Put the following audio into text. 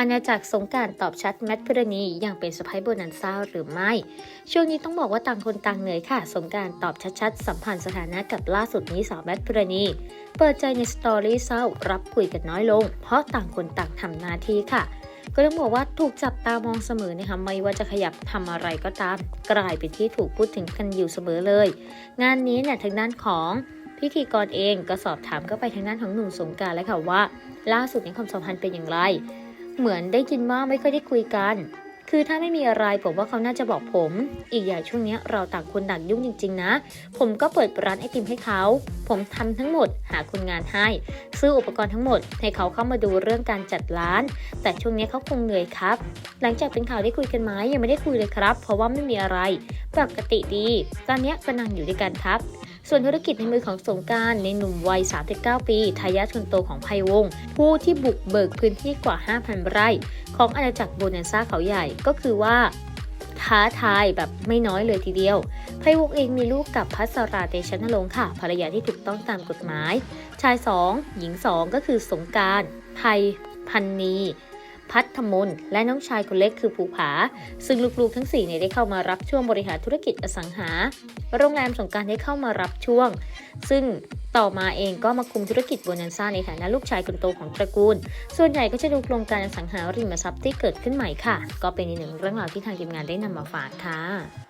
อาณาจักรสงการตอบชัดแมทพิรณียังเป็นสะพ้ายโบนันซ่าหรือไม่ ช่วงนี้ต้องบอกว่าต่างคนต่างเหนื่อยค่ะ สงการตอบชัดๆ สัมพันธ์สถานะกับล่าสุดนี้สาวแมทพิรณีเปิดใจในสตอรี่เศร้ารับคุยกันน้อยลง เพราะต่างคนต่างทำหน้าที่ค่ะก็ต้องบอกว่าถูกจับตามองเสมอนะคะไม่ว่าจะขยับทำอะไรก็ตาม กลายเป็นที่ถูกพูดถึงกันอยู่เสมอเลย งานนี้เนี่ยทางด้านของพิธีกรเองก็สอบถามก็ไปทางด้านของหนุ่มสงการแล้วค่ะว่า ล่าสุดในความสัมพันธ์เป็นอย่างไร เหมือนได้ยินว่าไม่ค่อยได้คุยกัน คือถ้าไม่มีอะไรผมว่าเขาน่าจะบอกผม อีกอย่างช่วงนี้เราต่างคนต่างยุ่งจริง ๆ นะ ผมก็เปิดร้านไอติมให้เขา ผมทำทั้งหมดหาคนงานให้ ซื้ออุปกรณ์ทั้งหมด ให้เขาเข้ามาดูเรื่องการจัดร้าน แต่ช่วงนี้เขาคงเหนื่อยครับ หลังจากเป็นข่าวได้คุยกันไหมยังไม่ได้คุยเลยครับ เพราะว่าไม่มีอะไร ปกติดี ตอนนี้ก็นั่งอยู่ด้วยกันครับ ส่วนธุรกิจในมือของสงการในหนุ่มวัย 39 ปีทายาทคนโตของไพวง ผู้ที่บุกเบิกพื้นที่กว่า 5,000 ไร่ ของอาณาจักรโบนันซ่าเขาใหญ่ก็คือว่าท้าทายแบบไม่น้อยเลยทีเดียว ไพวงเองมีลูกกับพัสราเตชะนรงค์ค่ะ ภรรยาที่ถูกต้องตามกฎหมาย ชาย 2 หญิง 2 ก็คือสงการ ไพพันนี พัฒมนและน้องชายคนเล็กคือภูผา ซึ่งลูกๆทั้ง 4 เนี่ยได้เข้ามารับช่วงบริหารธุรกิจอสังหา โรงแรมสงการได้เข้ามารับช่วง ซึ่งต่อมาเองก็มาคุมธุรกิจโบนันซ่าในฐานะลูกชายคนโตของตระกูล ส่วนใหญ่ก็จะดูโครงการอสังหาริมทรัพย์ที่เกิดขึ้นใหม่ค่ะ ก็เป็นอีกหนึ่งเรื่องราวที่ทางทีมงานได้นำมาฝากค่ะ